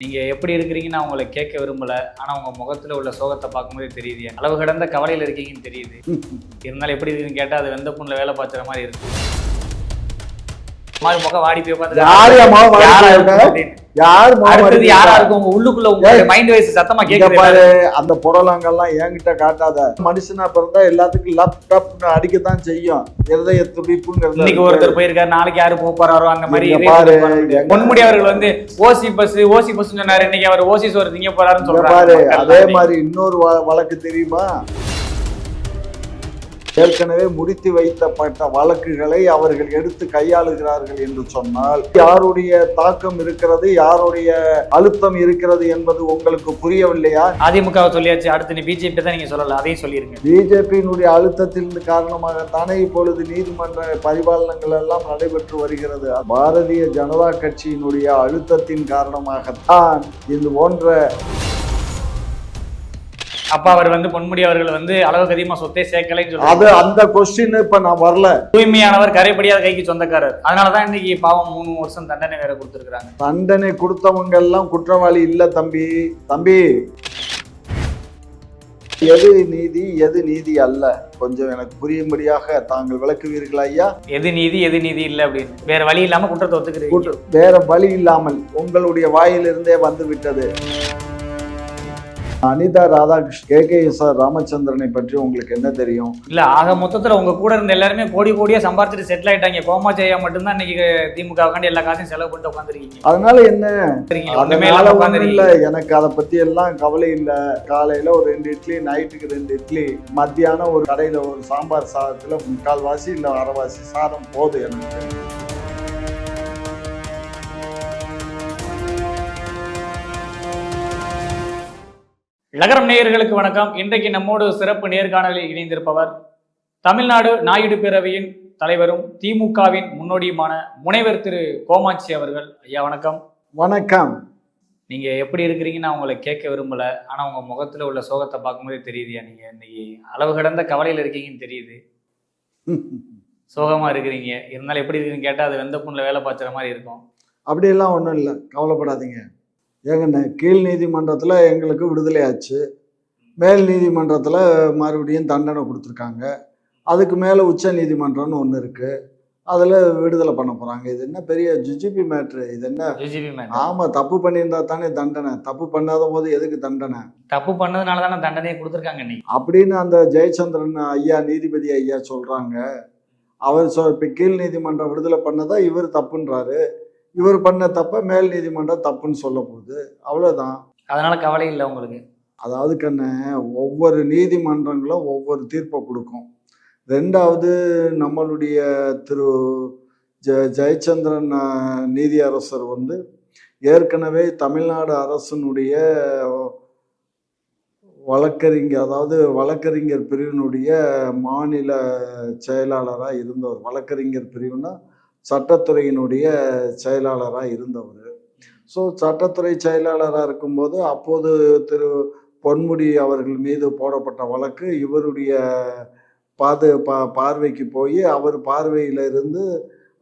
நீங்க எப்படி இருக்கிறீங்கன்னு நான் உங்களை கேட்க விரும்பல. ஆனா உங்க முகத்துல உள்ள சோகத்தை பார்க்கும்போதே தெரியுது. அளவு கடந்த கவலையில இருக்கீங்கன்னு தெரியுது. இருந்தாலும் எப்படி இருக்குன்னு கேட்டா அது வெந்த புண்ணுல வேலை பார்த்துற மாதிரி இருக்கு. மாதிரி முகம் வாடி போய் யார் யாரா. யார் அடுத்தது? யாரா இருக்கும்? உங்க உள்ளுக்குள்ள உங்க. மைண்ட் வைஸ் சத்தமா கேக்குது பாரு அந்த புடலங்கள்லாம் என்கிட்ட காட்டாத. மனுஷனா பிறந்தா எல்லாத்துக்கும் லேப்டாப் அடிக்கத்தான் செய்யும். இருதய துடிப்புங்கிறது இன்னைக்கு ஒருத்தர் போயிருக்காரு நாளைக்கு யாரு போக போறாரோ அந்த மாதிரி பொன்முடி அவர்கள் வந்து ஓசி பஸ் ஓசி பஸ் சொன்னாரு. இன்னைக்கு அவர் ஓசி சோறு திங்க போறாருன்னு சொல்றாரு அதே. மாதிரி இன்னொரு வழக்கு தெரியுமா? ஏற்கனவே முடித்து வைத்தப்பட்ட வழக்குகளை அவர்கள் எடுத்து கையாளுகிறார்கள் என்று சொன்னால் யாருடைய தாக்கம் இருக்கிறது யாருடைய அழுத்தம் இருக்கிறது என்பது உங்களுக்கு புரியவில்லையா? அதிமுக சொல்லியாச்சு அடுத்து பிஜேபி தான் நீங்க சொல்லல அதையும் சொல்லிருங்க. பிஜேபியினுடைய அழுத்தத்தின் காரணமாகத்தானே இப்பொழுது நீதிமன்ற பரிபாலனங்கள் எல்லாம் நடைபெற்று வருகிறது. பாரதிய ஜனதா கட்சியினுடைய அழுத்தத்தின் காரணமாகத்தான் இது போன்ற அப்ப அவர் வந்து பொன்முடி அவர்கள் வந்து அளவுக்கு அதிகமா சொத்தே சேர்க்கலைன்னு சொல்றாரு. அது அந்த கொஸ்டின் இப்ப நான் வரல. தூய்மையானவர் கரைப்படியாத கைக்கு சொந்தக்காரர். அதனாலதான் இன்னைக்கு பாவம் மூணு வருஷம் தண்டனை வேற கொடுத்திருக்காங்க தண்டனை கொடுத்தவங்க எல்லாம் குற்றவாளி இல்ல தம்பி. தம்பி எது நீதி எது நீதி அல்ல. கொஞ்சம் எனக்கு புரியும்படியாக தாங்கள் விளக்குவீர்களா ஐயா? எது நீதி எது நீதி இல்ல அப்படின்னு. வேற வழி இல்லாம குற்றத்தை ஒத்துக்கிறீங்க. வேற வழி இல்லாமல் உங்களுடைய வாயிலிருந்தே வந்து விட்டது Anitha Radhakrishnan K. K. S. R. ராமச்சந்திரனை பற்றி உங்களுக்கு என்ன தெரியும்? இல்ல ஆக மொத்தத்துல உங்க கூட இருந்த எல்லாருமே கோடி கோடியா சம்பாரிச்சுட்டு செட்டில் ஆயிட்டாங்க. கோமா ஜெயா மட்டும்தான் இன்னைக்கு திமுக உட்காந்து எல்லா காசையும் செலவு பண்ணிட்டு உட்காந்துருக்கீங்க அதனால என்ன? அதனால ஒண்ணும் இல்ல. எனக்கு அதை பத்தி எல்லாம் கவலை இல்ல. காலையில ஒரு ரெண்டு இட்லி நைட்டுக்கு ரெண்டு இட்லி மத்தியானம் ஒரு கடையில ஒரு சாம்பார் சாதத்துல முக்கால் வாசி இல்ல அரைவாசி சாதம் போதும் எனக்கு. நகரம் நேயர்களுக்கு வணக்கம். இன்றைக்கு நம்மோடு சிறப்பு நேர்காணலில் இணைந்திருப்பவர் தமிழ்நாடு நாயுடு பேரவையின் தலைவரும் திமுகவின் முன்னோடியுமான முனைவர் திரு கோமாட்சி அவர்கள். ஐயா வணக்கம். வணக்கம். நீங்க எப்படி இருக்கிறீங்கன்னு நான் உங்களை கேட்க விரும்பல. ஆனா உங்க முகத்துல உள்ள சோகத்தை பார்க்கும்போதே தெரியுதுயா? நீங்க இன்னைக்கு அளவு கடந்த கவலையில இருக்கீங்கன்னு தெரியுது. சோகமா இருக்கிறீங்க. இருந்தாலும் எப்படி இருக்குன்னு கேட்டா அது வெந்த புண்ணுல வேலை பார்த்துற மாதிரி இருக்கும். அப்படியெல்லாம் ஒன்றும் இல்லை. கவலைப்படாதீங்க. ஏங்கண்ணே கீழ் நீதிமன்றத்தில் எங்களுக்கு விடுதலை ஆச்சு. மேல் நீதிமன்றத்தில் மறுபடியும் தண்டனை கொடுத்துருக்காங்க. அதுக்கு மேலே உச்ச நீதிமன்றம்னு ஒன்று இருக்குது அதில் விடுதலை பண்ண போகிறாங்க இது என்ன பெரிய ஜுஜிபி மேட்ரு? இது என்ன? ஆமாம் தப்பு பண்ணியிருந்தா தானே தண்டனை. தப்பு பண்ணாத போது எதுக்கு தண்டனை? தப்பு பண்ணதுனால தானே தண்டனையை கொடுத்துருக்காங்க இன்னைக்கு. அப்படின்னு அந்த ஜெயச்சந்திரன் ஐயா நீதிபதி ஐயா சொல்கிறாங்க அவர் சொ இப்போ கீழ் நீதிமன்றம் விடுதலை பண்ணதா இவர் தப்புன்றாரு. இவர் பண்ண தப்ப மேல் நீதிமன்றம் தப்புன்னு சொல்ல போகுது அவ்வளோதான் அதனால கவலை இல்லை உங்களுக்கு. அதாவது கண்ணு ஒவ்வொரு நீதிமன்றங்களும் ஒவ்வொரு தீர்ப்பை கொடுக்கும். ரெண்டாவது நம்மளுடைய திரு ஜ ஜெயச்சந்திரன் நீதியரசர் வந்து ஏற்கனவே தமிழ்நாடு அரசினுடைய வழக்கறிஞர் அதாவது வழக்கறிஞர் பிரிவினுடைய மாநில செயலாளராக இருந்தவர். வழக்கறிஞர் பிரிவுனா சட்டத்துறையினுடைய செயலாளராக இருந்தவர். ஸோ சட்டத்துறை செயலாளராக இருக்கும்போது அப்போது திரு பொன்முடி அவர்கள் மீது போடப்பட்ட வழக்கு இவருடைய பாது பா பார்வைக்கு போய் அவர் பார்வையில் இருந்து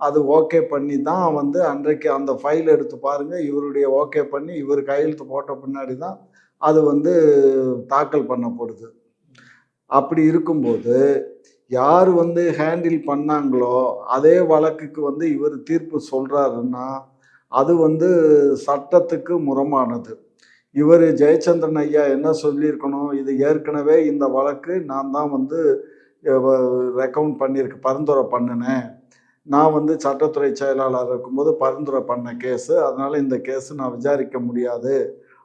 அது ஓகே பண்ணி தான் வந்து அன்றைக்கு அந்த ஃபைல் எடுத்து பாருங்கள் இவருடைய ஓகே பண்ணி இவர் கையெழுத்து போட்ட பின்னாடி தான் அது வந்து தாக்கல் பண்ணப்படுது. அப்படி இருக்கும்போது யார் வந்து ஹேண்டில் பண்ணாங்களோ அதே வழக்குக்கு வந்து இவர் தீர்ப்பு சொல்கிறாருன்னா அது வந்து சட்டத்துக்கு முரமானது. இவர் ஜெயச்சந்திரன் ஐயா என்ன சொல்லியிருக்கணும் இது ஏற்கனவே இந்த வழக்கு நான் தான் வந்து ரெக்கவுண்ட் பண்ணியிருக்கு பரிந்துரை பண்ணினேன். நான் வந்து சட்டத்துறை செயலாளர் இருக்கும்போது பரிந்துரை பண்ண கேஸு அதனால் இந்த கேஸு நான் விசாரிக்க முடியாது.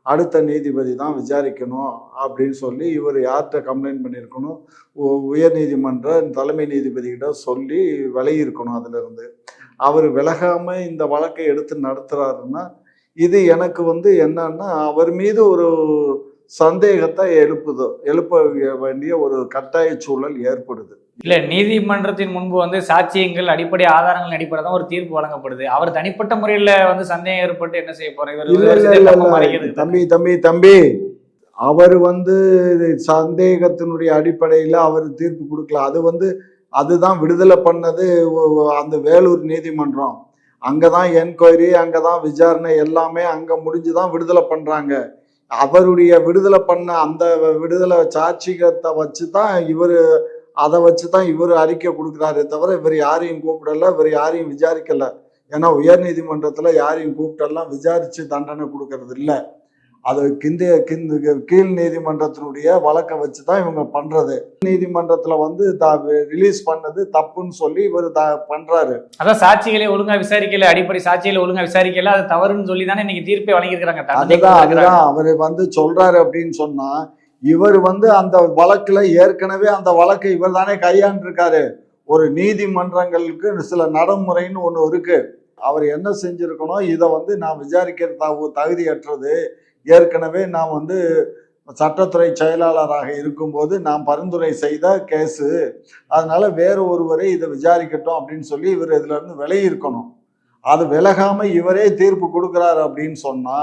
அடுத்த நீதிபதி தான் விசாரிக்கணும் அப்படின்னு சொல்லி இவர் யார்கிட்ட கம்ப்ளைண்ட் பண்ணியிருக்கணும்? உ- உயர் நீதிமன்ற தலைமை நீதிபதிகிட்ட சொல்லி விலகியிருக்கணும் அதிலிருந்து. அவர் விலகாமல் இந்த வழக்கை எடுத்து நடத்துகிறாருன்னா இது எனக்கு வந்து என்னன்னா அவர் மீது ஒரு சந்தேகத்தை எழுப்புது எழுப்ப வேண்டிய ஒரு கட்டாய சூழல் ஏற்படுது. இல்ல நீதிமன்றத்தின் முன்பு வந்து சாட்சியங்கள் அடிப்படை ஆதாரங்கள் அடிப்படை தான் ஒரு தீர்ப்பு வழங்கப்படுது. அவர் தனிப்பட்ட முறையில வந்து சந்தேகம் ஏற்பட்டு என்ன செய்ய போறார்? தம்பி தம்பி தம்பி. அவர் வந்து சந்தேகத்தினுடைய அடிப்படையில் அவர் தீர்ப்பு கொடுக்கல. அது வந்து அதுதான் விடுதலை பண்ணது அந்த வேலூர் நீதிமன்றம். அங்கதான் என்கொயரி அங்கதான் விசாரணை எல்லாமே அங்க முடிஞ்சுதான் விடுதலை பண்றாங்க. அவருடைய விடுதலை பண்ண அந்த விடுதலை சாட்சிகத்தை வச்சு தான் இவர் அதை வச்சு தான் இவர் அறிக்கை கொடுக்குறாரே தவிர இவர் யாரையும் கூப்பிடல இவர் யாரையும் விசாரிக்கல. ஏன்னா உயர்நீதிமன்றத்தில் யாரையும் கூப்பிட்டெல்லாம் விசாரித்து தண்டனை கொடுக்கறது இல்லை அது கிந்திய கிந்து கீழ் நீதிமன்றத்தினுடைய வழக்கை வச்சு தான் இவங்க பண்றது. நீதிமன்றத்துல வந்து ரிலீஸ் பண்ணது தப்புன்னு சொல்லி இவர் த பண்றாரு. அதான் சாட்சிகளை ஒழுங்கா விசாரிக்கல அடிப்படை சாட்சிகளை ஒழுங்கா விசாரிக்கல அது தவறுன்னு சொல்லி தானே இன்னைக்கு தீர்ப்பே வழங்கியிருக்காங்க தண்டனை அதுதான். அதுதான். அவர் வந்து சொல்றாரு அப்படின்னு சொன்னா இவர் வந்து அந்த வழக்குல ஏற்கனவே அந்த வழக்கை இவர் தானே கையாண்டிருக்காரு. ஒரு நீதிமன்றங்களுக்கு சில நடைமுறைன்னு ஒண்ணு இருக்கு. அவர் என்ன செஞ்சிருக்கணும் இதை வந்து நான் விசாரிக்கிற தகு- தகுதியற்றது ஏற்கனவே நான் வந்து சட்டத்துறை செயலாளராக இருக்கும்போது நான் பரிந்துரை செய்த கேஸு. அதனால வேற ஒருவரை இதை விசாரிக்கட்டும் அப்படின்னு சொல்லி இவர் இதுல இருந்து விலகி இருக்கணும் அது விலகாம இவரே தீர்ப்பு கொடுக்கிறாரு அப்படின்னு சொன்னா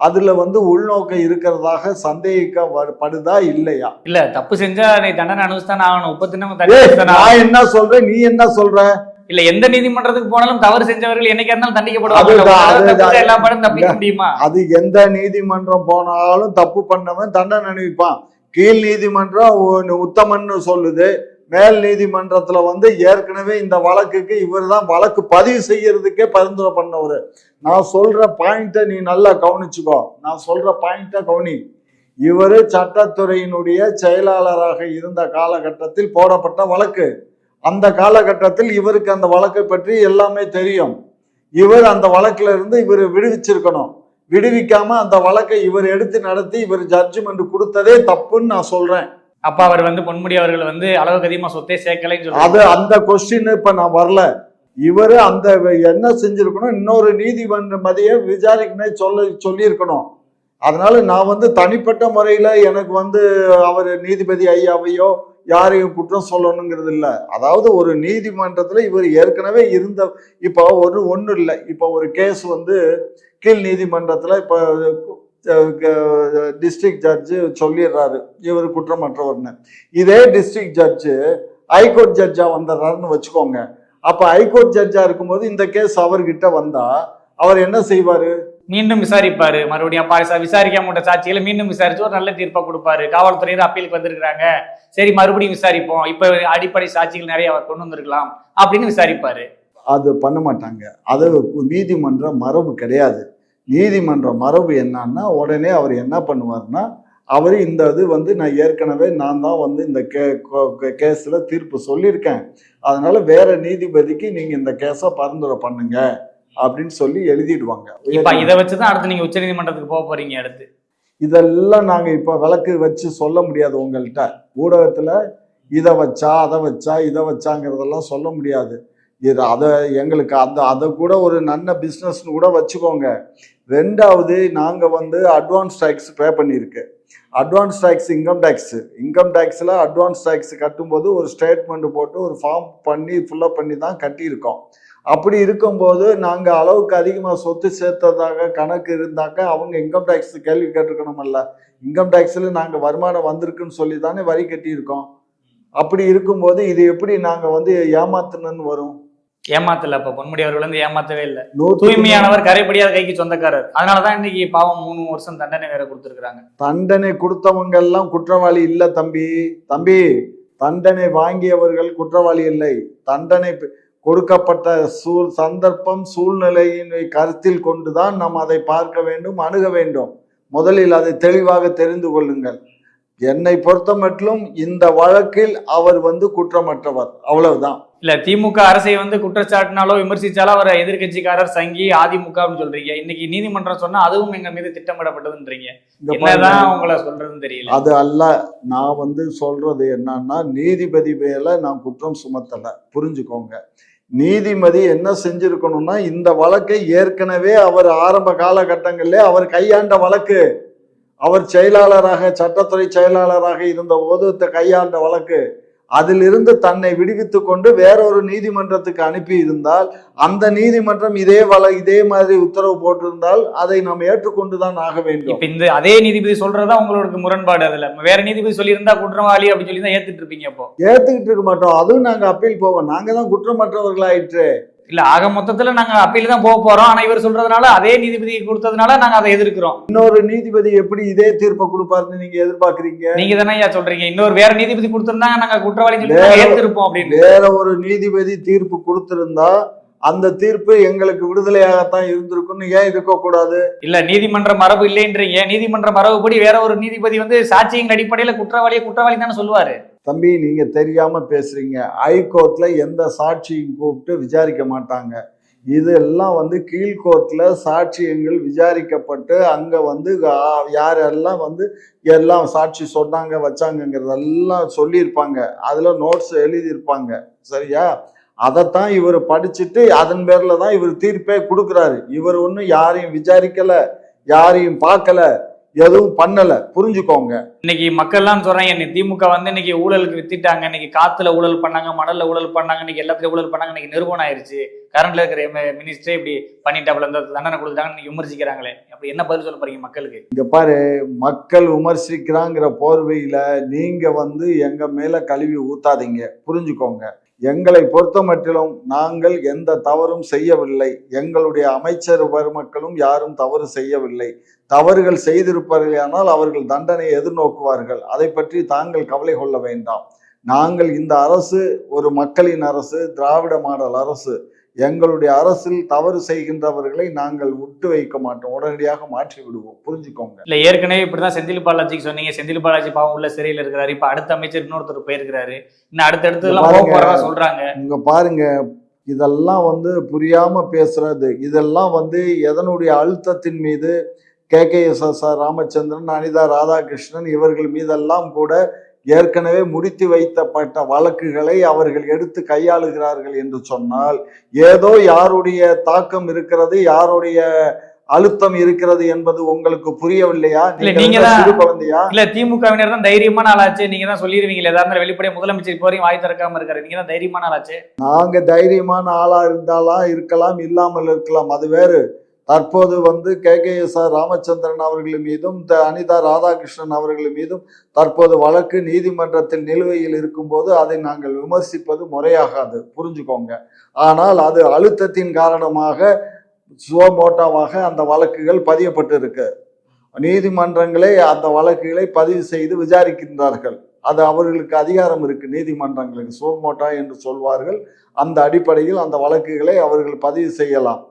அதுல வந்து உள்நோக்கம் இருக்கிறதாக சந்தேகிக்கப்படுதா இல்லையா? இல்ல தப்பு செஞ்சா நீ தண்டனை தண்டனை அனுபவிச்சுதான் ஆகணும். நான் என்ன சொல்றேன்? நீ என்ன சொல்ற? இல்ல எந்த நீதிமன்றத்துக்கு போனாலும் தவறு செஞ்சவர்கள் என்னைக்கா இருந்தாலும் தண்டிக்கப்படுவாங்க. எல்லா பாடும் தப்பிக்க முடியுமா? அது எந்த நீதிமன்றம் போனாலும் தப்பு பண்ணவன் தண்டனை அனுபவிப்பான். கீழ் நீதிமன்றம் உத்தமன்னு சொல்லுது. மேல் நீதிமன்றத்துல வந்து ஏற்கனவே இந்த வழக்குக்கு இவர் தான் வழக்கு பதிவு செய்யறதுக்கே பரிந்துரை பண்ணவர். நான் சொல்ற பாயிண்ட்டை நீ நல்லா கவனிச்சுக்கோ. நான் சொல்ற பாயிண்ட்டை கவனி. இவர் சட்டத்துறையினுடைய செயலாளராக இருந்த காலகட்டத்தில் போடப்பட்ட வழக்கு. அந்த காலகட்டத்தில் இவருக்கு அந்த வழக்கை பற்றி எல்லாமே தெரியும். இவர் அந்த வழக்குல இருந்து இவர் விடுவிச்சிருக்கணும். விடுவிக்காம அந்த வழக்கை இவர் எடுத்து நடத்தி இவர் ஜட்ஜ்மெண்ட் கொடுத்ததே தப்புன்னு நான் சொல்றேன். அப்ப அவர் வந்து பொன்முடி அவர்கள் வந்து அளவுக்கு அதிகமா சொத்தே சேர்க்கலைன்னு அது அந்த கொஸ்டின் இப்ப நான் வரல. இவரு அந்த என்ன செஞ்சிருக்கணும்? இன்னொரு நீதிமன்றமதியை விசாரிக்கணும் சொல்ல சொல்லியிருக்கணும். அதனால நான் வந்து தனிப்பட்ட முறையில எனக்கு வந்து அவர் நீதிபதி ஐயாவையோ யாரையும் குற்றம் சொல்லணுங்கிறது இல்லை. அதாவது ஒரு நீதிமன்றத்தில் இவர் ஏற்கனவே இருந்த இப்போ ஒரு ஒன்றும் இல்லை. இப்போ ஒரு கேஸ் வந்து கீழ் நீதிமன்றத்தில் இப்போ டிஸ்ட்ரிக்ட் ஜட்ஜு சொல்லிடுறாரு. இவர் குற்றமற்றவர்னு. இதே டிஸ்ட்ரிக்ட் ஜட்ஜு ஹைகோர்ட் ஜட்ஜா வந்துடுறாருன்னு வச்சுக்கோங்க. அப்போ ஹைகோர்ட் ஜட்ஜாக இருக்கும்போது இந்த கேஸ் அவர்கிட்ட வந்தால் அவர் என்ன செய்வார்? மீண்டும் விசாரிப்பாரு. மறுபடியும் அப்பா விசா- சாட்சிகளை மீண்டும் விசாரிச்சு ஒரு நல்ல தீர்ப்பை கொடுப்பாரு. காவல்துறையினர் அப்பீலுக்கு வந்திருக்கிறாங்க. சரி மறுபடியும் விசாரிப்போம். இப்ப அடிப்படை சாட்சிகள் நிறைய அவர் கொண்டு வந்திருக்கலாம் அப்படின்னு விசாரிப்பாரு. அது பண்ண மாட்டாங்க. அது நீதிமன்ற மரபு கிடையாது. நீதிமன்ற மரபு என்னன்னா உடனே அவர் என்ன பண்ணுவார்னா அவர் இந்த இது வந்து நான் ஏற்கனவே நான் தான் வந்து இந்த கே கேஸில் தீர்ப்பு சொல்லியிருக்கேன். அதனால் வேற நீதிபதிக்கு நீங்கள் இந்த கேஸை பரிந்துரை பண்ணுங்கள் அப்படின்னு சொல்லி எழுதிடுவாங்க. இப்ப இதை வச்சுதான் அடுத்து நீங்க உச்ச நீதிமன்றத்துக்கு போக போறீங்க அடுத்து. இதெல்லாம் நாங்க இப்ப விளக்கு வச்சு சொல்ல முடியாது உங்கள்கிட்ட ஊடகத்துல இதை வச்சா அதை வச்சா இதை வச்சாங்கிறதெல்லாம் சொல்ல முடியாது. இது அதை எங்களுக்கு அந்த அதை கூட ஒரு நல்ல பிஸ்னஸ்னு கூட வச்சுக்கோங்க. ரெண்டாவது நாங்க வந்து அட்வான்ஸ் டேக்ஸ் பே பண்ணியிருக்கு. Advance tax income tax income டேக்ஸில் advance tax கட்டும்போது ஒரு ஸ்டேட்மெண்ட் போட்டு ஒரு ஃபார்ம் பண்ணி ஃபுல்லப் பண்ணி தான் கட்டியிருக்கோம். அப்படி இருக்கும்போது நாங்கள் அளவுக்கு அதிகமாக சொத்து சேர்த்ததாக கணக்கு இருந்தாக்க அவங்க இன்கம் டேக்ஸ் கேள்வி கேட்டிருக்கணுமல்ல. இன்கம் டேக்ஸில் நாங்கள் வருமானம் வந்திருக்குன்னு சொல்லி தானே வரி கட்டியிருக்கோம். அப்படி இருக்கும்போது இது எப்படி நாங்கள் வந்து ஏமாத்துனன்னு வரும்? ஏமாத்தல அப்ப பொன்முடி அவர்கள் வந்து ஏமாத்தவே இல்ல. தூய்மையானவர் கரைப்படியாத கைக்கு சொந்தக்காரர். அதனாலதான் இன்னைக்கு பாவம் மூணு வருஷம் தண்டனை வேற கொடுத்திருக்காங்க தண்டனை கொடுத்தவங்க எல்லாம் குற்றவாளி இல்லை தம்பி. தம்பி தண்டனை வாங்கியவர்கள் குற்றவாளி இல்லை. தண்டனை கொடுக்கப்பட்ட சூழ் சந்தர்ப்பம் சூழ்நிலையினை கருத்தில் கொண்டுதான் நாம் அதை பார்க்க வேண்டும் அணுக வேண்டும். முதலில் அதை தெளிவாக தெரிந்து கொள்ளுங்கள். என்னை பொறுத்த மட்டும் இந்த வழக்கில் அவர் வந்து குற்றமற்றவர். அவ்வளவுதான். இல்ல திமுக அரசை வந்து குற்றச்சாட்டினாலோ விமர்சிச்சாலோ அவர் எதிர்க்கட்சிக்காரர் சங்கி அதிமுக அப்படின்னு சொல்றீங்க. இன்னைக்கு நீதிமன்றம் சொன்னா அதுவும் எங்க மீது திட்டமிடப்பட்டதுன்றீங்க. என்னதான். உங்களை சொல்றதுன்னு தெரியல. அது அல்ல நான் வந்து சொல்றது என்னன்னா நீதிபதி மேல நான் குற்றம் சுமத்தல. புரிஞ்சுக்கோங்க. நீதிமதி என்ன செஞ்சிருக்கணும்னா இந்த வழக்கை ஏற்கனவே அவர் ஆரம்ப காலகட்டங்களில் அவர் கையாண்ட வழக்கு. அவர் செயலாளராக சட்டத்துறை செயலாளராக இருந்த போது கையாண்ட வழக்கு. அதிலிருந்து தன்னை விடுவித்துக் கொண்டு வேறொரு நீதிமன்றத்துக்கு அனுப்பி இருந்தால் அந்த நீதிமன்றம் இதே வழ இதே மாதிரி உத்தரவு போட்டிருந்தால் அதை நாம் ஏற்றுக்கொண்டுதான் ஆக வேண்டும். இப்ப இந்த அதே நீதிபதி சொல்றதா உங்களுக்கு முரண்பாடு அதுல? வேற நீதிபதி சொல்லியிருந்தா குற்றவாளி அப்படின்னு சொல்லி தான் ஏத்துட்டு இருப்பீங்க அப்போ? ஏத்துக்கிட்டு இருக்க மாட்டோம். அதுவும் நாங்க அப்பீல் போவோம். நாங்க தான் குற்றமற்றவர்களாயிற்று. இல்ல ஆக மொத்தத்துல நாங்க அப்பீல் தான் போக போறோம். ஆனா இவர் சொல்றதுனால அதே நீதிபதி கொடுத்ததுனால நாங்க அதை எதிர்க்கிறோம். இன்னொரு நீதிபதி எப்படி இதே தீர்ப்பை கொடுப்பாருன்னு நீங்க எதிர்பார்க்கறீங்க? நீங்க தானே ஐயா சொல்றீங்க. இன்னொரு வேற நீதிபதி கொடுத்திருந்தாங்க நாங்க குற்றவாளி ஏத்திருப்போம் அப்படின்னு. வேற ஒரு நீதிபதி தீர்ப்பு கொடுத்திருந்தா அந்த தீர்ப்பு எங்களுக்கு விடுதலையாகத்தான் இருந்திருக்கும்னு ஏன் இருக்கக்கூடாது இல்ல நீதிமன்ற மரபு இல்லைன்றீங்க. நீதிமன்ற மரபுப்படி வேற ஒரு நீதிபதி வந்து சாட்சியின் அடிப்படையில குற்றவாளியை குற்றவாளி தானே சொல்லுவாரு. தம்பி நீங்கள் தெரியாமல் பேசுகிறீங்க ஹைகோர்ட்டில் எந்த சாட்சியும் கூப்பிட்டு விசாரிக்க மாட்டாங்க. இதெல்லாம் வந்து கீழ்கோர்ட்டில் சாட்சியங்கள் விசாரிக்கப்பட்டு அங்கே வந்து யாரெல்லாம் வந்து எல்லாம் சாட்சி சொன்னாங்க வச்சாங்கங்கிறதெல்லாம் சொல்லியிருப்பாங்க. அதில் நோட்ஸ் எழுதியிருப்பாங்க. சரியா? அதைத்தான் இவர் படிச்சுட்டு அதன் பேரில் தான் இவர் தீர்ப்பே கொடுக்குறாரு. இவர் ஒன்றும் யாரையும் விசாரிக்கலை யாரையும் பார்க்கல. எதுவும் பண்ணல. புரிஞ்சுக்கோங்க. இன்னைக்கு மக்கள்லாம் சொல்றாங்க இன்னைக்கு திமுக வந்து இன்னைக்கு ஊழலுக்கு வித்திட்டாங்க. இன்னைக்கு காத்துல ஊழல் பண்ணாங்க மணல்ல ஊழல் பண்ணாங்க இன்னைக்கு எல்லாத்துலயும் ஊழல் பண்ணாங்க இன்னைக்கு நிறுவனம் ஆயிருச்சு. கரண்ட்ல இருக்கிற மினிஸ்டரே இப்படி பண்ணிட்டாப்புல இந்த தண்டனை கொடுத்துட்டாங்கன்னு இன்னைக்கு விமர்சிக்கிறாங்களே. அப்படி என்ன பதில் சொல்ல போறீங்க மக்களுக்கு? இங்க பாரு மக்கள் விமர்சிக்கிறாங்கிற போர்வையில நீங்க வந்து எங்க மேல கழுவி ஊத்தாதீங்க. புரிஞ்சுக்கோங்க. எங்களை பொறுத்த மட்டிலும் நாங்கள் எந்த தவறும் செய்யவில்லை. எங்களுடைய அமைச்சர் பெருமக்களும் யாரும் தவறு செய்யவில்லை. தவறுகள் செய்திருப்பார்களானால் அவர்கள் தண்டனை எதிர்நோக்குவார்கள். அதை பற்றி தாங்கள் கவலை கொள்ள வேண்டாம். நாங்கள் இந்த அரசு ஒரு மக்களின் அரசு திராவிட மாடல் அரசு. எங்களுடைய அரசில் தவறு செய்கின்றவர்களை நாங்கள் விட்டு வைக்க மாட்டோம். உடனடியாக மாற்றி விடுவோம். புரிஞ்சுக்கோங்க. இல்ல ஏற்கனவே இப்படிதான் செந்தில் பாலாஜிக்கு சொன்னீங்க. செந்தில் பாலாஜி பாவம் உள்ள சிறையில் இருக்கிறாரு. இப்ப அடுத்த அமைச்சர் இன்னொருத்தர் போயிருக்கிறாரு. இன்னும் அடுத்தடுத்து எல்லாம் சொல்றாங்க. இங்க பாருங்க. இதெல்லாம் வந்து புரியாம பேசுறது. இதெல்லாம் வந்து எதனுடைய அழுத்தத்தின் மீது K. K. S. S. R. Ramachandran Anitha Radhakrishnan இவர்கள் மீதெல்லாம் கூட ஏற்கனவே முடித்து வைத்தப்பட்ட வழக்குகளை அவர்கள் எடுத்து கையாளுகிறார்கள் என்று சொன்னால் ஏதோ யாருடைய தாக்கம் இருக்கிறது யாருடைய அழுத்தம் இருக்கிறது என்பது உங்களுக்கு புரியவில்லையா? இல்ல, நீங்க குழந்தையா? இல்ல திமுகவினர் தான் தைரியமான ஆளாச்சு நீங்க தான் சொல்லிருவீங்களே ஏதாவது வெளிப்படையா முதலமைச்சர் இப்போ வரையும் வாய் திறக்காம இருக்காரு நீங்க தான் தைரியமான ஆளாச்சு. நாங்க தைரியமான ஆளா இருந்தாலாம் இருக்கலாம் இல்லாமல் இருக்கலாம் அது வேறு. தற்போது வந்து K. K. S. R. Ramachandran அவர்கள் மீதும் த- அனிதா ராதாகிருஷ்ணன் அவர்கள் மீதும் தற்போது வழக்கு நீதிமன்றத்தில் நிலுவையில் இருக்கும்போது அதை நாங்கள் விமர்சிப்பது முறையாகாது. புரிஞ்சுக்கோங்க. ஆனால் அது அழுத்தத்தின் காரணமாக சுவமோட்டாவாக அந்த வழக்குகள் பதியப்பட்டிருக்கு. நீதிமன்றங்களே அந்த வழக்குகளை பதிவு செய்து விசாரிக்கின்றார்கள். அது அவர்களுக்கு அதிகாரம் இருக்கு. நீதிமன்றங்களுக்கு சுவமோட்டா என்று சொல்வார்கள். அந்த அடிப்படையில் அந்த வழக்குகளை அவர்கள் பதிவு செய்யலாம்.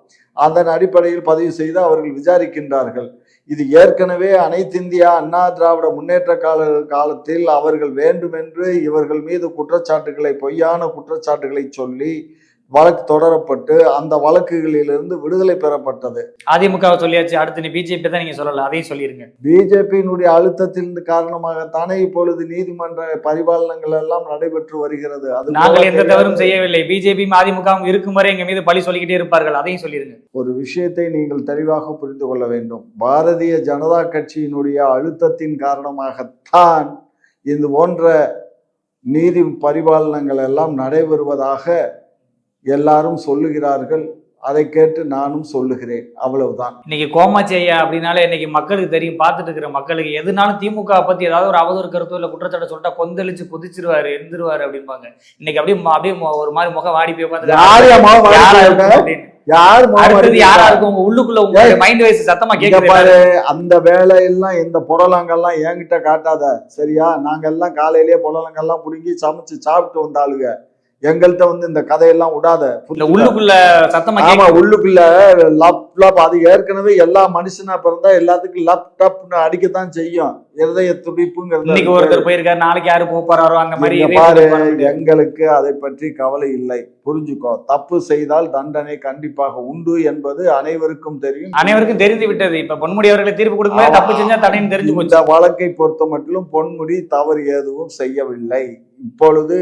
அதன் அடிப்படையில் பதிவு செய்து அவர்கள் விசாரிக்கின்றார்கள். இது ஏற்கனவே அனைத்திந்தியா அண்ணா திராவிட முன்னேற்ற கால காலத்தில் அவர்கள் வேண்டுமென்று இவர்கள் மீது குற்றச்சாட்டுகளை பொய்யான குற்றச்சாட்டுகளை சொல்லி வழக்கு தொடரப்பட்டு அந்த வழக்குகளிலிருந்து விடுதலை பெறப்பட்டது. அதிமுக சொல்லியாச்சு அடுத்து நீ பிஜேபி தான் நீங்க சொல்லல அதையும் சொல்லிருங்க. பிஜேபியினுடைய அழுத்தத்தின் காரணமாகத்தானே இப்பொழுது நீதிமன்ற பரிபாலனங்கள் எல்லாம் நடைபெற்று வருகிறது. அது நாங்கள் எந்த. தவறும் செய்யவில்லை. பிஜேபியும் அதிமுகவும் இருக்கும் வரை எங்க மீது பழி சொல்லிக்கிட்டே இருப்பார்கள் அதையும் சொல்லிருங்க. ஒரு விஷயத்தை நீங்கள் தெளிவாக புரிந்து கொள்ள வேண்டும். பாரதிய ஜனதா கட்சியினுடைய அழுத்தத்தின் காரணமாகத்தான் இது போன்ற நீதி பரிபாலனங்கள் எல்லாம் நடைபெறுவதாக எல்லாரும் சொல்லுகிறார்கள் அதை கேட்டு நானும் சொல்லுகிறேன். அவ்வளவுதான். இன்னைக்கு கோமாச்சி ஐயா அப்படின்னாலே இன்னைக்கு மக்களுக்கு தெரியும் பார்த்துட்டு இருக்கிற மக்களுக்கு. எதுனாலும் திமுக பத்தி ஏதாவது ஒரு அவதூறு கருத்தோ இல்ல குற்றச்சாட்டு சொல்லிட்டா கொந்தளிச்சு குதிச்சிருவாரு எழுந்துருவாரு அப்படிம்பாங்க. இன்னைக்கு அப்படியே அப்படியே ஒரு மாதிரி முகம் வாடி போய் உட்காந்து யாரா. யார் இருக்கும்? உங்க உள்ளுக்குள்ள உங்க மைண்ட் வயசு சத்தமா பாரு அந்த வேலையெல்லாம் இந்த புடலங்கெல்லாம் என்கிட்ட காட்டாத. சரியா? நாங்க எல்லாம் காலையிலேயே புடலங்கெல்லாம் புடுங்கி சமைச்சு சாப்பிட்டு வந்த ஆளுங்க எங்கள்கிட்ட வந்து இந்த கதையெல்லாம் விடாத? உள்ளுக்குள்ள சத்தமா ஆமா உள்ளுக்குள்ள லப் லப் அது ஏற்கனவே எல்லா மனுஷனா பிறந்தா எல்லாத்துக்கும் லப் டப்னு அடிக்கத்தான் செய்யும். இருதய துடிப்புங்கிறது இன்னைக்கு ஒருத்தர் போயிருக்காரு நாளைக்கு யாரு போக போறாரோ அந்த மாதிரி பாரு. எங்களுக்கு அதை பற்றி கவலை இல்லை. புரிஞ்சுக்கோ தப்பு செய்தால் தண்டனை கண்டிப்பாக உண்டு என்பது அனைவருக்கும் தெரியும். அனைவருக்கும் தெரிந்து விட்டது. இப்ப பொன்முடி அவர்களை தீர்ப்பு கொடுக்கும்போது தப்பு செஞ்சா தடைன்னு தெரிஞ்சு போச்சு. வழக்கை பொறுத்த மட்டிலும் பொன்முடி தவறு எதுவும் செய்யவில்லை. இப்பொழுது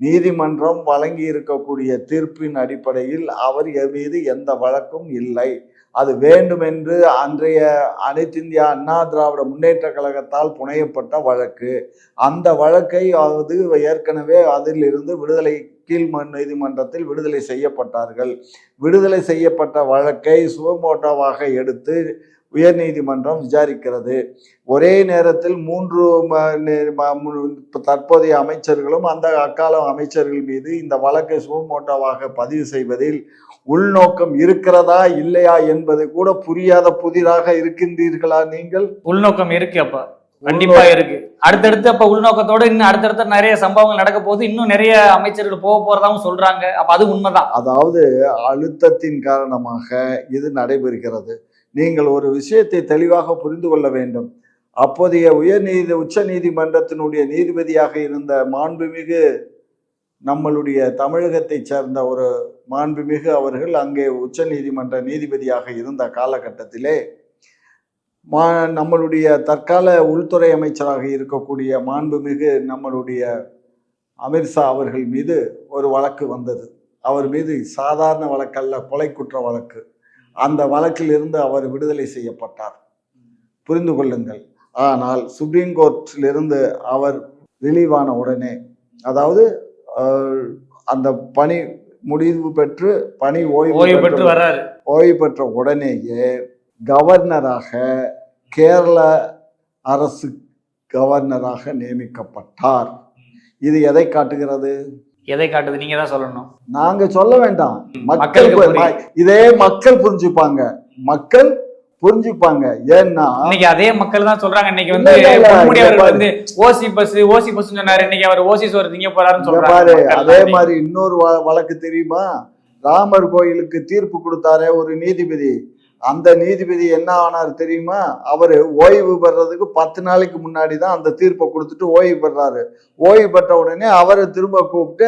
நீதிமன்றம் வழங்கி இருக்கக்கூடிய தீர்ப்பின் அடிப்படையில் அவர் மீது எந்த வழக்கும் இல்லை. அது வேண்டுமென்று அன்றைய அனைத்திந்திய அண்ணா திராவிட முன்னேற்ற கழகத்தால் புனையப்பட்ட வழக்கு. அந்த வழக்கை அது ஏற்கனவே அதில் இருந்து விடுதலை கீழ் நீதிமன்றத்தில் விடுதலை செய்யப்பட்டார்கள். விடுதலை செய்யப்பட்ட வழக்கை சுவமோட்டோவாக எடுத்து உயர்நீதிமன்றம் விசாரிக்கிறது. ஒரே நேரத்தில் மூன்று தற்போதைய அமைச்சர்களும் அந்த அக்கால அமைச்சர்கள் மீது இந்த வழக்கை சுவமோட்டோவாக பதிவு செய்வதில் உள்நோக்கம் இருக்கிறதா இல்லையா என்பது கூட புரியாத புதிராக இருக்கின்றீர்களா நீங்கள்? உள்நோக்கம் இருக்கு அப்ப. கண்டிப்பா இருக்கு. அடுத்தடுத்து அப்ப உள்நோக்கத்தோட இன்னும் அடுத்தடுத்த நிறைய சம்பவங்கள் நடக்க போகுது. இன்னும் நிறைய அமைச்சர்கள் போக போறதாவும் சொல்றாங்க. அப்ப அது உண்மைதான். அதாவது அழுத்தத்தின் காரணமாக இது நடைபெறுகிறது. நீங்கள் ஒரு விஷயத்தை தெளிவாக புரிந்து கொள்ள வேண்டும். அப்போதைய உயர்நீதி உச்ச நீதிமன்றத்தினுடைய நீதிபதியாக இருந்த மாண்புமிகு நம்மளுடைய தமிழகத்தைச் சேர்ந்த ஒரு மாண்புமிகு அவர்கள் அங்கே உச்ச நீதிமன்ற நீதிபதியாக இருந்த காலகட்டத்திலே மா நம்மளுடைய தற்கால உள்துறை அமைச்சராக இருக்கக்கூடிய மாண்புமிகு நம்மளுடைய அமித்ஷா அவர்கள் மீது ஒரு வழக்கு வந்தது. அவர் மீது சாதாரண வழக்கல்ல கொலை குற்ற வழக்கு. அந்த வழக்கிலிருந்து அவர் விடுதலை செய்யப்பட்டார். புரிந்து கொள்ளுங்கள். ஆனால் சுப்ரீம் கோர்ட்டிலிருந்து அவர் ரிலீவான உடனே அதாவது அந்த பணி முடிவு பெற்று பணி ஓய்வு ஓய்வு பெற்று பெற்று வர்றாரு ஓய்வு பெற்ற உடனேயே கவர்னராக கேரள அரசு கவர்னராக நியமிக்கப்பட்டார். இது எதை காட்டுகிறது? எதை காட்டுது? நீங்க தான் சொல்லணும். நாங்க சொல்ல வேண்டாம். மக்கள் மக்களுக்கு இதே மக்கள் புரிஞ்சுப்பாங்க. மக்கள் புரிஞ்சுப்பாங்க. ஏன்னா இன்னைக்கு அதே மக்கள் தான் சொல்றாங்க. இன்னைக்கு வந்து. வந்து ஓசி பஸ் ஓசி பஸ் சொன்னாரு. இன்னைக்கு அவர் ஓசி சோறு திங்க போறாருன்னு மக்கள் அதே. மாதிரி இன்னொரு வழக்கு தெரியுமா? ராமர் கோயிலுக்கு தீர்ப்பு கொடுத்தாரே ஒரு நீதிபதி. அந்த நீதிபதி என்ன ஆனார் தெரியுமா? அவரு ஓய்வு பெறதுக்கு பத்து நாளைக்கு முன்னாடி தான் அந்த தீர்ப்பை கொடுத்துட்டு ஓய்வு பெறாரு. ஓய்வு பெற்ற உடனே அவரை திரும்ப கூப்பிட்டு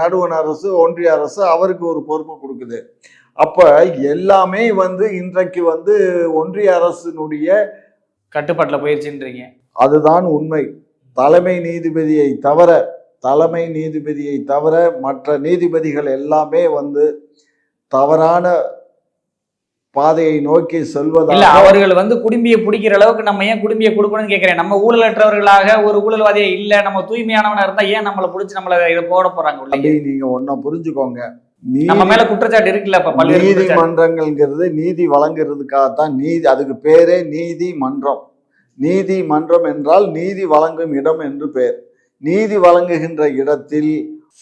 நடுவண் அரசு ஒன்றிய அரசு அவருக்கு ஒரு பொறுப்பை கொடுக்குது. அப்ப எல்லாமே வந்து இன்றைக்கு வந்து ஒன்றிய அரசினுடைய கட்டுப்பாட்டுல போயிருச்சுன்றீங்க. அதுதான் உண்மை. தலைமை நீதிபதியை தவிர தலைமை நீதிபதியை தவிர மற்ற நீதிபதிகள் எல்லாமே வந்து தவறான பாதையை நோக்கி இல்ல செல்வதாக அவர்கள் வந்து குடும்பியை பிடிக்கிற அளவுக்கு நம்ம ஏன் குடும்பியை கொடுக்கணும்னு கேக்குறேன். நம்ம ஊழலற்றவர்களாக ஒரு ஊழல்வாதியே இல்ல நம்ம தூய்மையானவனா இருந்தா ஏன் நம்மள புடிச்சு நம்மள இதை போட போறாங்க அப்படி நீங்க ஒன்ன புரிஞ்சுக்கோங்க. நம்ம நீதி மேல குற்றச்சாட்டு இருக்குல்ல இப்ப. நீதிமன்றங்கள்ங்கிறது நீதி வழங்குறதுக்காகத்தான் நீதி அதுக்கு பேரே நீதிமன்றம் நீதிமன்றம் என்றால் நீதி வழங்கும் இடம் என்று பெயர் நீதி வழங்குகின்ற இடத்தில்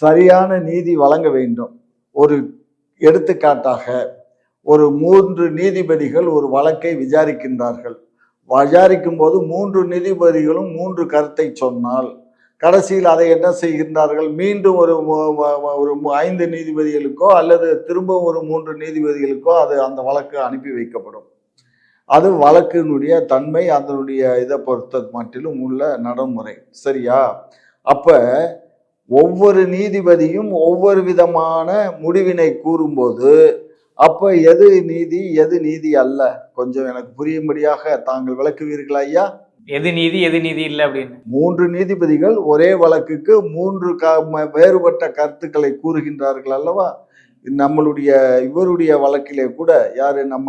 சரியான நீதி வழங்க வேண்டும். ஒரு எடுத்துக்காட்டாக ஒரு மூன்று நீதிபதிகள் ஒரு வழக்கை விசாரிக்கின்றார்கள். விசாரிக்கும் போது மூன்று நீதிபதிகளும் மூன்று கருத்தை சொன்னால் கடைசியில் அதை என்ன செய்கின்றார்கள்? மீண்டும் ஒரு ஒரு ஐந்து நீதிபதிகளுக்கோ அல்லது திரும்ப ஒரு மூன்று நீதிபதிகளுக்கோ அது அந்த வழக்கு அனுப்பி வைக்கப்படும். அது வழக்கினுடைய தன்மை அதனுடைய இதை பொறுத்த மட்டிலும் உள்ள நடைமுறை. சரியா? அப்போ ஒவ்வொரு நீதிபதியும் ஒவ்வொரு விதமான முடிவினை கூறும்போது அப்ப எது நீதி எது நீதி அல்ல? கொஞ்சம் எனக்கு புரியும்படியாக தாங்கள் விளக்குவீர்களா ஐயா? எது நீதி எது நீதி இல்ல அப்படின்னு. மூன்று நீதிபதிகள் ஒரே வழக்குக்கு மூன்று க வேறுபட்ட கருத்துக்களை கூறுகின்றார்கள் அல்லவா? நம்மளுடைய இவருடைய வழக்கிலே கூட யாரு நம்ம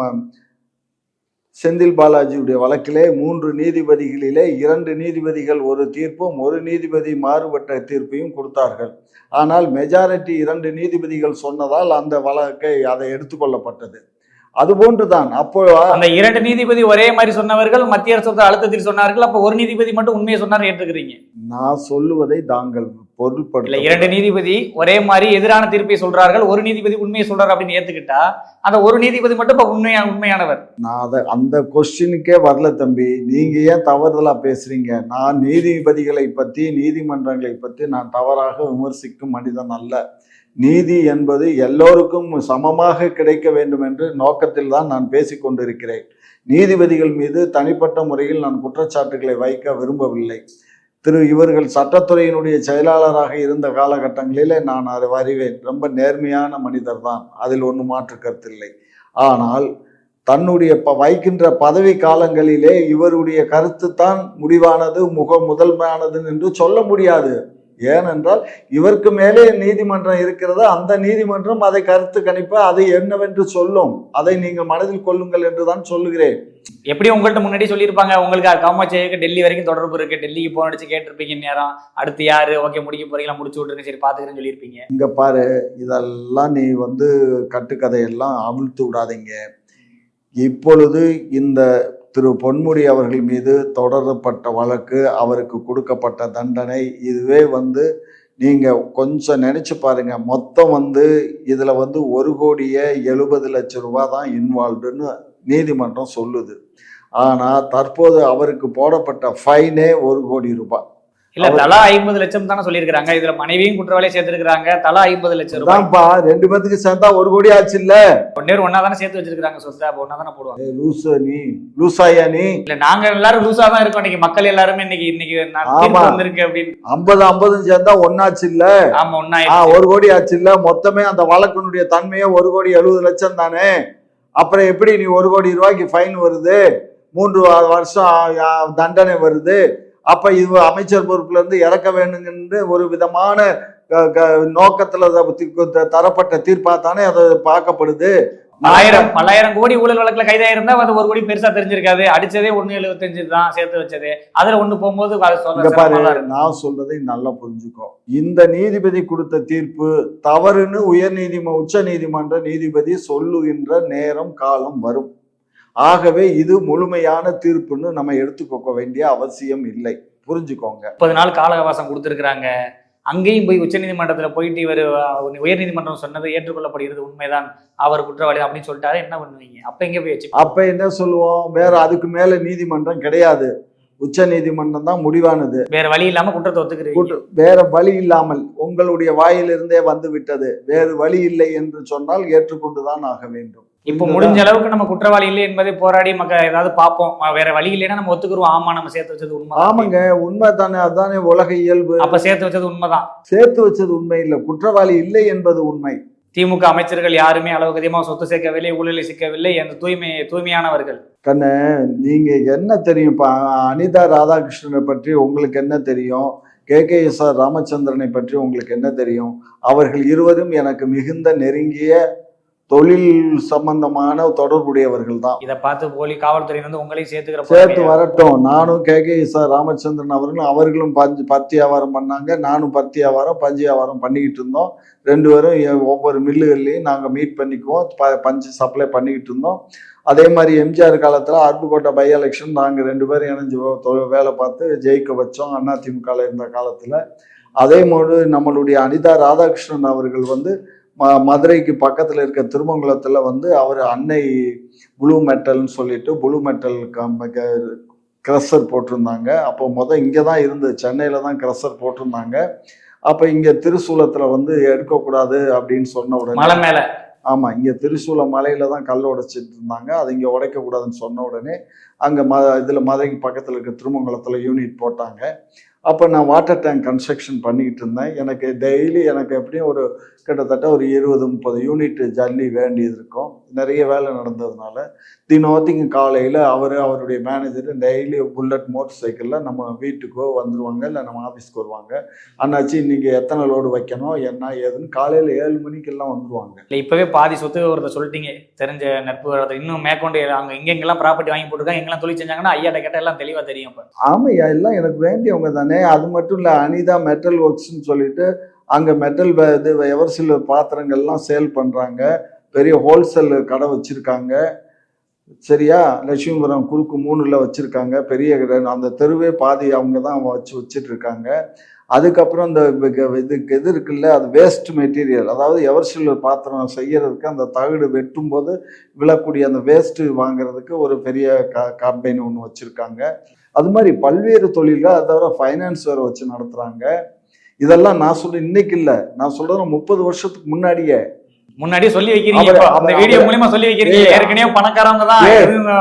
செந்தில் பாலாஜியுடைய வழக்கிலே மூன்று நீதிபதிகளிலே இரண்டு நீதிபதிகள் ஒரு தீர்ப்பும் ஒரு நீதிபதி மாறுபட்ட தீர்ப்பையும் கொடுத்தார்கள். ஆனால் மெஜாரிட்டி இரண்டு நீதிபதிகள் சொன்னதால் அந்த வழக்கை அதை எடுத்துக்கொள்ளப்பட்டது அதுபோன்றுதான் அப்போ அந்த இரண்டு நீதிபதி ஒரே மாதிரி சொன்னவர்கள் மத்திய அரசு அழுத்தத்தில் சொன்னார்கள். அப்ப ஒரு நீதிபதி மட்டும் உண்மையை சொன்னார் ஏற்றுக்கிறீங்க. நான் சொல்லுவதை தாங்கள் பொருள்படுத்த இரண்டு நீதிபதி ஒரே மாதிரி எதிரான தீர்ப்பை சொல்றார்கள். ஒரு நீதிபதி உண்மையை சொல்றாரு அப்படின்னு ஏத்துக்கிட்டா அந்த ஒரு நீதிபதி மட்டும் இப்ப உண்மையா உண்மையானவர். நான் அதை அந்த கொஸ்டினுக்கே வரல தம்பி. நீங்க ஏன் தவறுதலா பேசுறீங்க? நான் நீதிபதிகளை பற்றி நீதிமன்றங்களை பற்றி நான் தவறாக விமர்சிக்கும் மனிதன் அல்ல. நீதி என்பது எல்லோருக்கும் சமமாக கிடைக்க வேண்டும் என்று நோக்கத்தில் தான் நான் பேசிக்கொண்டிருக்கிறேன் நீதிபதிகள் மீது தனிப்பட்ட முறையில் நான் குற்றச்சாட்டுகளை வைக்க விரும்பவில்லை. திரு இவர்கள் சட்டத்துறையினுடைய செயலாளராக இருந்த காலகட்டங்களிலே நான் அதை அறிவேன். ரொம்ப நேர்மையான மனிதர் தான் அதில் ஒன்றும் மாற்று கருத்தில்லை. ஆனால் தன்னுடைய ப வைக்கின்ற பதவி காலங்களிலே இவருடைய கருத்து தான் முடிவானது முக முதன்மையானது என்று சொல்ல முடியாது. ஏனென்றால் இவருக்கு மேலே நீதிமன்றம் இருக்கிறது அந்த நீதிமன்றம் அதை கருத்து கணிப்ப அதை என்னவென்று சொல்லும். அதை நீங்கள் மனதில் கொள்ளுங்கள் என்று தான் சொல்லுகிறேன். எப்படி உங்கள்ட்ட முன்னாடி சொல்லியிருப்பாங்க? உங்களுக்கு காமாட்சிக்கு டெல்லி வரைக்கும் தொடர்பு இருக்கு. டெல்லிக்கு போன் அடிச்சு கேட்டிருப்பீங்க நேரம் அடுத்து யாரு? ஓகே முடிக்க போறீங்களா? முடிச்சு விட்டுருங்க. சரி பாத்துக்கிறேன்னு சொல்லியிருப்பீங்க. இங்க பாரு இதெல்லாம் நீ வந்து கட்டுக்கதையெல்லாம் அவிழ்த்து விடாதீங்க. இப்பொழுது இந்த திரு பொன்முடி அவர்கள் மீது தொடரப்பட்ட வழக்கு அவருக்கு கொடுக்கப்பட்ட தண்டனை இதுவே வந்து நீங்கள் கொஞ்சம் நினச்சி பாருங்கள் மொத்தம் வந்து இதில் வந்து ஒரு கோடியே எழுபது லட்சம் ரூபா தான் இன்வால்வ்டுன்னு நீதிமன்றம் சொல்லுது. ஆனால் தற்போது அவருக்கு போடப்பட்ட ஃபைனே ஒரு கோடி ரூபாய் இல்ல தலா ஐம்பது லட்சம் தானே சொல்லியிருக்காங்க இதுல மனைவியும் குற்றவாளியை சேர்த்திருக்காங்க தலா ஐம்பது லட்சம் ரூபாய். அதான்ப்பா ரெண்டு பேத்துக்கு சேர்ந்தா ஒரு கோடி ஆச்சு இல்ல. ஒன்னேர் ஒன்னா தானே சேர்த்து வச்சிருக்காங்க சொத்தை அப்ப ஒன்னா தானே போடுவாங்க லூசா நீ. லூசாயா நீ? இல்ல நாங்க எல்லாரும் லூசா தான் இருக்கோம். இன்னைக்கு மக்கள் எல்லாருமே இன்னைக்கு இன்னைக்கு வந்திருக்கு அப்படின்னு. ஐம்பது ஐம்பதும் சேர்ந்தா ஒன்னாச்சு இல்ல. ஆமா ஒன்னா ஒரு கோடி ஆச்சு இல்ல. மொத்தமே அந்த வழக்கினுடைய தன்மையே ஒரு கோடி எழுபது லட்சம் தானே. அப்புறம் எப்படி நீ ஒரு கோடி ரூபாய்க்கு ஃபைன் வருது? மூன்று வருஷம் தண்டனை வருது? அப்ப இது அமைச்சர் பொறுப்புல இருந்து இறக்க வேணுங்கன்னு ஒரு விதமான நோக்கத்துல தரப்பட்ட தீர்ப்பா தானே அது பார்க்கப்படுது. ஆயிரம் பல்லாயிரம் கோடி ஊழல் வழக்குல கைதாயிருந்தா அது ஒரு கோடி பெருசா தெரிஞ்சிருக்காது. அடிச்சதே ஒண்ணு எழுபத்தஞ்சு தான் சேர்த்து வச்சது. அதுல ஒண்ணு போகும்போது பாரு. நான் சொல்றதை நல்லா புரிஞ்சுக்கோ. இந்த நீதிபதி கொடுத்த தீர்ப்பு தவறுன்னு உயர் நீதிம உச்ச நீதிமன்ற நீதிபதி சொல்லுகின்ற நேரம் காலம் வரும். ஆகவே இது முழுமையான தீர்ப்புன்னு நம்ம எடுத்துக்கொள்ள வேண்டிய அவசியம் இல்லை. புரிஞ்சுக்கோங்க. முப்பது நாள் கால அவகாசம் கொடுத்திருக்காங்க அங்கேயும் போய் உச்சநீதிமன்றத்துல போயிட்டு இவர் உயர்நீதிமன்றம் சொன்னது ஏற்றுக்கொள்ளப்படுகிறது உண்மைதான். அவர் குற்றவாளி அப்படின்னு சொல்லிட்டாரு என்ன பண்ணுவீங்க? அப்ப எங்க போய் வச்சு அப்ப என்ன சொல்லுவோம்? வேற அதுக்கு மேல நீதிமன்றம் கிடையாது. உச்ச நீதிமன்றம் தான் முடிவானது. வேற வழி இல்லாம குற்றத்தை ஒத்துக்கிறீங்க. வேற வழி இல்லாமல் உங்களுடைய வாயிலிருந்தே வந்து விட்டது வேறு வழி இல்லை என்று சொன்னால் ஏற்றுக்கொண்டுதான் ஆக வேண்டும். இப்போ முடிஞ்ச அளவுக்கு நம்ம குற்றவாளி இல்லை என்பதை போராடி மக்க ஏதாவது பார்ப்போம். வேற வழி இல்லைன்னா நம்ம ஒத்துக்குருவோம். ஆமா நம்ம சேர்த்து வச்சது உண்மை ஆமாங்க உண்மை தானே அதானே உலக இயல்பு. அப்ப சேர்த்து வச்சது உண்மைதான். சேர்த்து வச்சது உண்மை இல்லை. குற்றவாளி இல்லை என்பது உண்மை. திமுக அமைச்சர்கள் யாருமே அளவுக்கு அதிகமாக சொத்து சேர்க்கவில்லை ஊழலில் சிக்கவில்லை அந்த தூய்மை தூய்மையானவர்கள். கண்ணு நீங்க என்ன தெரியும்? இப்ப அனிதா ராதாகிருஷ்ணனை பற்றி உங்களுக்கு என்ன தெரியும்? கே. கே. எஸ். ஆர். ராமச்சந்திரனை பற்றி உங்களுக்கு என்ன தெரியும்? அவர்கள் இருவரும் எனக்கு மிகுந்த நெருங்கிய தொழில் சம்பந்தமான தொடர்புடையவர்கள் தான் இதை பார்த்து போலி காவல்துறை வந்து உங்களையும் சேர்த்துக்கிற சேர்த்து வரட்டும். நானும் கே. கே. ஆர் ராமச்சந்திரன் அவர்களும் அவர்களும் பஞ்சு பருத்தி வியாபாரம் பண்ணாங்க. நானும் பருத்தி வியாபாரம் பஞ்சு வியாபாரம் பண்ணிக்கிட்டு இருந்தோம். ரெண்டு பேரும் ஒவ்வொரு மில்லுகள்லையும் நாங்கள் மீட் பண்ணிக்குவோம். ப பஞ்சு சப்ளை பண்ணிக்கிட்டு இருந்தோம். அதே மாதிரி எம்ஜிஆர் காலத்தில் அருப்புக்கோட்டை பை எலெக்ஷன் நாங்கள் ரெண்டு பேரும் இணைஞ்சு வேலை பார்த்து ஜெயிக்க வச்சோம். அதிமுகவில் இருந்த காலத்தில். அதே போது நம்மளுடைய அனிதா ராதாகிருஷ்ணன் அவர்கள் வந்து மதுரைக்கு பக்கத்தில் இருக்க திருமங்கலத்தில் வந்து அவர் அன்னை ப்ளூ மெட்டல்னு சொல்லிட்டு ப்ளூ மெட்டல் க்ரஷர் போட்டிருந்தாங்க. அப்போ மொதல் இங்கே தான் இருந்தது சென்னையில் தான் க்ரஷர் போட்டிருந்தாங்க. அப்போ இங்கே திருசூலத்தில் வந்து எடுக்கக்கூடாது அப்படின்னு சொன்ன உடனே மலை மேல. ஆமாம் இங்கே திரிசூல மலையில தான் கல் உடைச்சிட்டு இருந்தாங்க. அது இங்கே உடைக்கக்கூடாதுன்னு சொன்ன உடனே அங்கே ம இதில் மதுரைக்கு பக்கத்தில் இருக்க திருமங்கலத்தில் யூனிட் போட்டாங்க. அப்போ நான் வாட்டர் டேங்க் கன்ஸ்ட்ரக்ஷன் பண்ணிக்கிட்டு இருந்தேன். எனக்கு டெய்லி எனக்கு எப்படியும் ஒரு கிட்டத்தட்ட ஒரு இருபது முப்பது யூனிட் ஜல்லி வேண்டியது இருக்கும் நிறைய வேலை நடந்ததுனால தினோத்திங்க காலையில் அவர் அவருடைய மேனேஜர் டெய்லி புல்லட் மோட்டர் சைக்கிளில் நம்ம வீட்டுக்கோ வந்துருவாங்க இல்லை நம்ம ஆஃபீஸ்க்கு வருவாங்க. அண்ணாச்சி இன்னைக்கு எத்தனை லோடு வைக்கணும் என்ன ஏதுன்னு காலையில் ஏழு மணிக்கெல்லாம் வந்துருவாங்க. இல்ல இப்பவே பாதி சொத்து ஒருத்தர் சொல்லிட்டீங்க. தெரிஞ்ச நட்பு ஒருத்தர் இன்னும் மேற்கொண்டு அவங்க எங்க எங்கெல்லாம் ப்ராப்பர்ட்டி வாங்கி போட்டுருக்காங்க எங்கெல்லாம் தொழில் செஞ்சாங்கன்னா ஐயாட்ட கேட்டா எல்லாம் தெளிவா தெரியும் இப்ப. ஆமையா எல்லாம் எனக்கு வேண்டியவங்க தானே. அது மட்டும் இல்லை அனிதா மெட்டல் ஒர்க்ஸ்னு சொல்லிட்டு அங்கே மெட்டல் இது எவர் சிலர் பாத்திரங்கள்லாம் சேல் பண்ணுறாங்க பெரிய ஹோல்சேல் கடை வச்சுருக்காங்க. சரியா? லட்சுமிபுரம் குறுக்கு மூணில் வச்சுருக்காங்க. பெரிய கடை. அந்த தெருவே பாதி அவங்க தான் வச்சு வச்சிட்ருக்காங்க. அதுக்கப்புறம் இந்த இது இதுக்கு இது இருக்குல்ல? அது வேஸ்ட் மெட்டீரியல் அதாவது எவர்சில் பாத்திரம் செய்யறதுக்கு அந்த தகடு வெட்டும் போது விழக்கூடிய அந்த வேஸ்ட்டு வாங்குறதுக்கு ஒரு பெரிய க கம்பெனி ஒன்று வச்சுருக்காங்க. அது மாதிரி பல்வேறு தொழில்கள் அதை தவிர ஃபைனான்ஸ் வேறு வச்சு நடத்துகிறாங்க இதெல்லாம் நான் சொல்ல இன்னைக்கு இல்லை. நான் சொல்கிறது முப்பது வருஷத்துக்கு முன்னாடியே. முன்னாடியே சொல்லி வைக்கிறீங்க. அந்த வீடியோ மூலியமா சொல்லி வைக்கிறீங்க. ஏற்கனவே பணக்காரவங்க தான்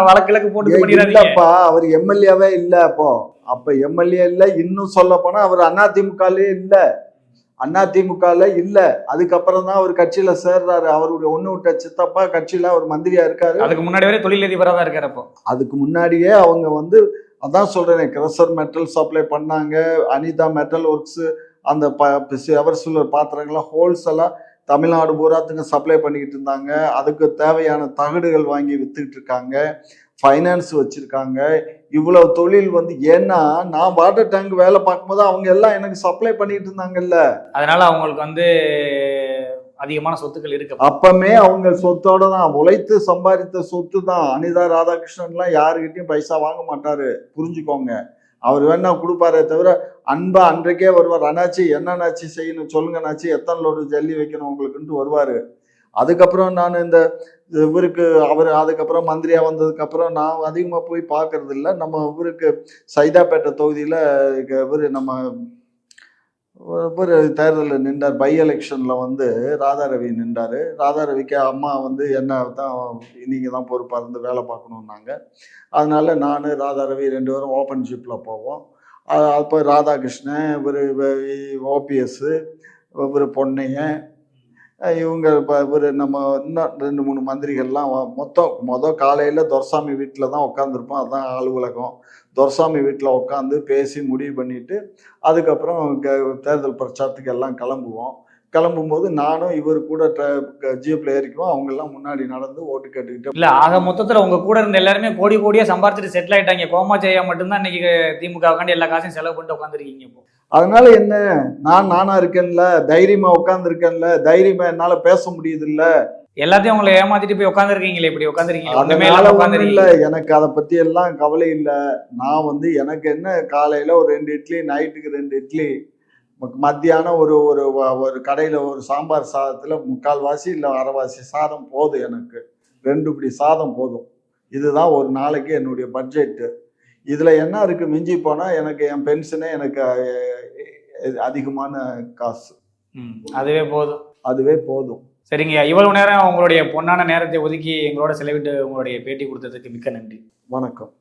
வழக்கிழக்கு போட்டு இல்லப்பா அவர் எம்எல்ஏவே இல்ல அப்போ. அப்ப எம்எல்ஏ இல்ல இன்னும் சொல்ல போனா அவர் அதிமுகலே இல்ல. அதிமுகல இல்ல. அதுக்கப்புறம் தான் அவர் கட்சியில சேர்றாரு. அவருடைய ஒண்ணு விட்ட சித்தப்பா கட்சியில அவர் மந்திரியா இருக்காரு. அதுக்கு முன்னாடி வரை தொழிலதிபரா தான் இருக்காரு அப்போ. அதுக்கு முன்னாடியே அவங்க வந்து அதான் சொல்றேனே கிரசர் மெட்டல் சப்ளை பண்ணாங்க. அனிதா மெட்டல் ஒர்க்ஸ் அந்த ப எவர் சிலர் பாத்திரங்களை ஹோல்சேலா தமிழ்நாடு பூராத்துக்கு சப்ளை பண்ணிக்கிட்டு இருந்தாங்க. அதுக்கு தேவையான தகடுகள் வாங்கி வித்துக்கிட்டு இருக்காங்க. ஃபைனான்ஸ் வச்சிருக்காங்க. இவ்வளவு தொழில் வந்து ஏன்னா நான் வாட்டர் டேங்க் வேலை பார்க்கும்போது அவங்க எல்லாம் எனக்கு சப்ளை பண்ணிட்டு இருந்தாங்கல்ல. அதனால அவங்களுக்கு வந்து அதிகமான சொத்துக்கள் இருக்கு. அப்பமே அவங்க சொத்தோட தான் உழைத்து சம்பாதித்த சொத்து தான் அனிதா ராதாகிருஷ்ணன்லாம் யாருக்கிட்டையும் பைசா வாங்க மாட்டாரு. புரிஞ்சுக்கோங்க. அவர் வேணா கொடுப்பாரே தவிர அன்பா அன்றைக்கே வருவார். அண்ணாச்சி என்னன்னாச்சி செய்யணும்? சொல்லுங்க அண்ணாச்சி எத்தனை லோடு ஜல்லி வைக்கணும் உங்களுக்குன்ட்டு வருவார். அதுக்கப்புறம் நான் இந்த இவருக்கு அவர் அதுக்கப்புறம் மந்திரியாக வந்ததுக்கப்புறம் நான் அதிகமாக போய் பார்க்கறது இல்லை நம்ம இவருக்கு சைதாப்பேட்டை தொகுதியில் இவர் நம்ம ஒரு தேர்தலில் நின்றார் பை எலெக்ஷனில் வந்து ராதாரவி நின்றார் ராதாரவிக்கு அம்மா வந்து என்ன தான் நீங்கள் தான் பொறுப்பாக இருந்து வேலை பார்க்கணுன்னாங்க அதனால நான் ராதாரவி ரெண்டு பேரும் ஓப்பன் ஷிப்பில் போவோம் அப்போ ராதாகிருஷ்ணன் இவர் ஓபிஎஸ்ஸு இவர் பொன்னையன் இவங்க இப்போ ஒரு நம்ம இன்னும் ரெண்டு மூணு மந்திரிகள்லாம் மொத்தம் மொதல் காலையில் துரசாமி வீட்டில் தான் உட்காந்துருப்போம் அதுதான் அலுவலகம். துரசாமி வீட்டில் உட்காந்து பேசி முடிவு பண்ணிவிட்டு அதுக்கப்புறம் க- தேர்தல் பிரச்சாரத்துக்கு எல்லாம் கிளம்புவோம். கிளம்பும்போது நானும் இவர் கூட ஜீப்பில் ஏறிக்குவோம். அவங்க எல்லாம் முன்னாடி நடந்து ஓட்டு கேட்டுக்கிட்டு இல்ல ஆக மொத்தத்துல உங்க கூட இருந்த எல்லாருமே கோடி கோடியா சம்பாரிச்சிட்டு செட்டில் ஆயிட்டாங்க. கோமாச்சையா மட்டும்தான் இன்னைக்கு திமுக உட்காந்து எல்லா காசையும் செலவு பண்ணிட்டு உட்காந்துருக்கீங்க இப்போ. அதனால என்ன? நான் நானா இருக்கேன்ல. தைரியமா உட்காந்துருக்கேன்ல தைரியமா என்னால பேச முடியுது இல்ல எல்லாத்தையும் உங்களை ஏமாத்திட்டு போய் உட்காந்துருக்கீங்களே இப்படி உட்காந்துருக்கீங்க இல்ல. எனக்கு அதை பத்தி எல்லாம் கவலை இல்ல. நான் வந்து எனக்கு என்ன காலையில ஒரு ரெண்டு இட்லி நைட்டுக்கு ரெண்டு இட்லி மத்தியானம் ஒரு ஒரு ஒரு கடையில ஒரு சாம்பார் சாதத்துல முக்கால்வாசி இல்ல அரைவாசி சாதம் போதும் எனக்கு. ரெண்டு இப்படி சாதம் போதும். இதுதான் ஒரு நாளைக்கு என்னுடைய பட்ஜெட்டு. இதுல என்ன இருக்கு மிஞ்சி போனா எனக்கு என் பென்ஷனே எனக்கு அதிகமான காசு. அதுவே போதும். அதுவே போதும். சரிங்க இவ்வளவு நேரம் உங்களுடைய பொன்னான நேரத்தை ஒதுக்கி எங்களோட செலவிட்டு உங்களுடைய பேட்டி கொடுத்ததுக்கு மிக்க நன்றி. வணக்கம்.